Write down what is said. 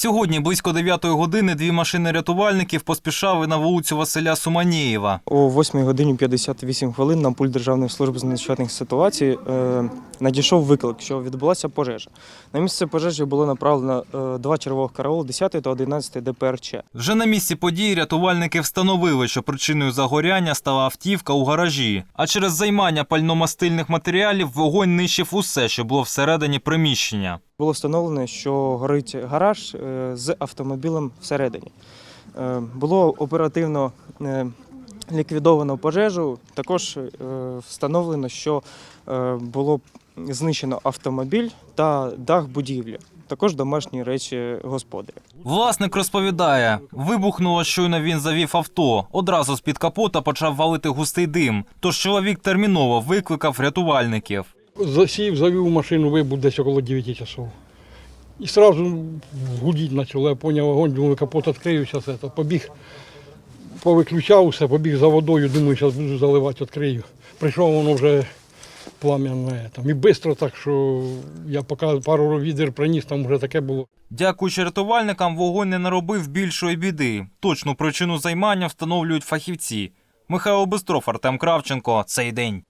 Сьогодні близько 9 години дві машини рятувальників поспішали на вулицю Василя Суманієва. О 8 годині 58 хвилин на пульт Державної служби з надзвичайних ситуацій е, надійшов виклик, що відбулася пожежа. На місце пожежі було направлено е, два червових караул 10 та 11 ДПРЧ. Вже на місці події рятувальники встановили, що причиною загоряння стала автівка у гаражі. А через займання пальномастильних матеріалів вогонь нищив усе, що було всередині приміщення. Було встановлено, що горить гараж е, з автомобілем всередині. Е, Було оперативно ліквідовано пожежу. Також встановлено, що було знищено автомобіль та дах будівлі. Також домашні речі господаря. Власник розповідає, вибухнуло, щойно він завів авто. Одразу з-під капота почав валити густий дим. Тож чоловік терміново викликав рятувальників. Засів, завів машину, вибув десь около 9 часов. І одразу гудіть почало, я поняв огонь, думаю, капот відкрию, зараз це, побіг, повиключав все, побіг за водою, думаю, зараз буду заливати, відкрию. Прийшов воно вже плам'яне. Там, і швидко, так що я поки пару відер приніс, там вже таке було. Дякуючи рятувальникам, вогонь не наробив більшої біди. Точну причину займання встановлюють фахівці. Михайло Бистров, Артем Кравченко. Цей день.